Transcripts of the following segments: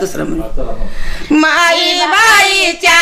दुसरं म्हण. माई बाईच्या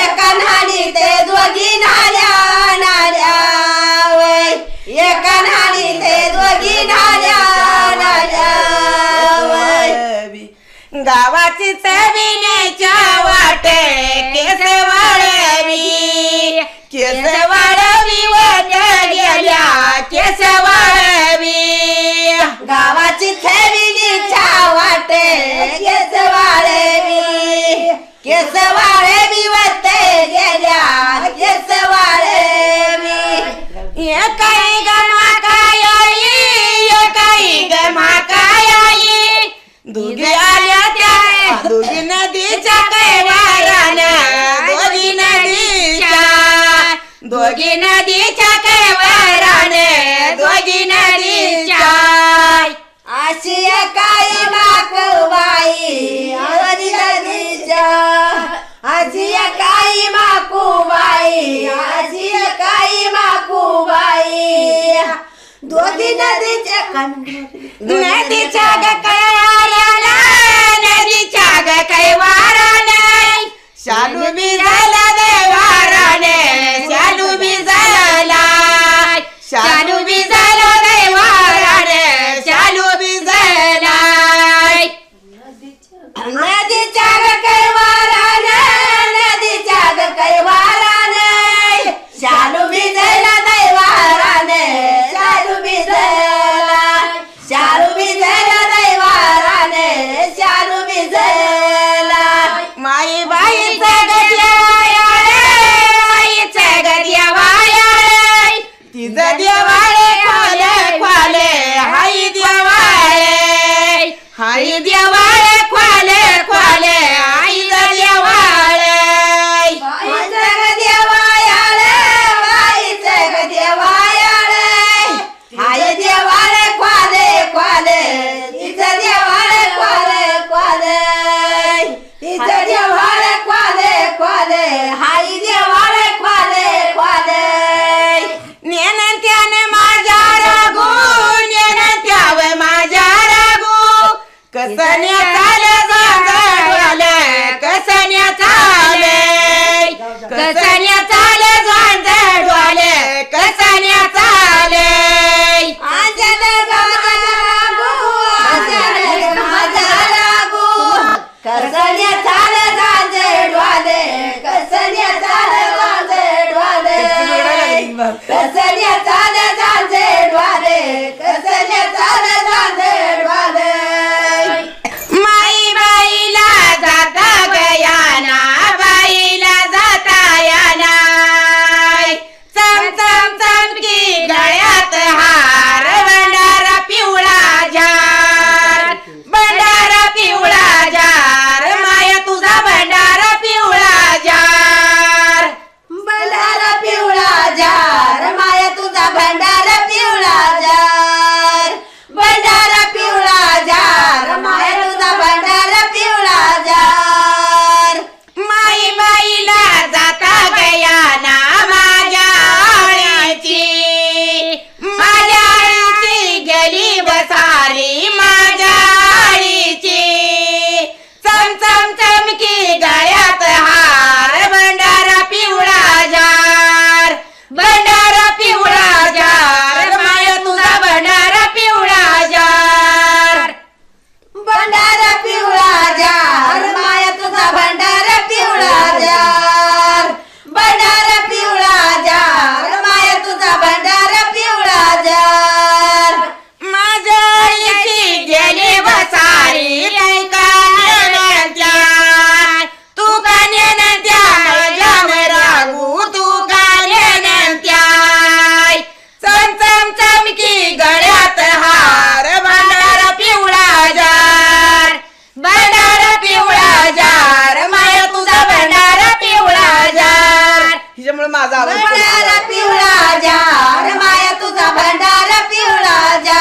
एका नाणी ते दोघी नाल्या नाल्या वय. एका नाणी ते दोघी नाल्या नाल्या गावाची चविण्याच्या वाटे केस वाळवी केस वाळवी वाट्या गेल्या केस वाळवी गावाची चविणी वाटे केसवाळे मी केसवाळे मी गेल्या मी काही गमा काय काही गमा काय आल्या त्या नदीच्या कैवाऱ्याला दोघी नदीच्या नदीच्या कैवा अशी काय माकवाई आजीच्या आजी काय माकूबाई? आजी काय माकूबाई? दोन्ही नदीच्या नदीच्या गयाला नदीच्या गैवारा नाही शालू मी झाला तिच्यामुळे माझा आवाज पिवळा जा माया तुझा भंडारा पिवळा जा.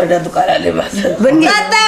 benar dan tukar ada bahasa. Benar.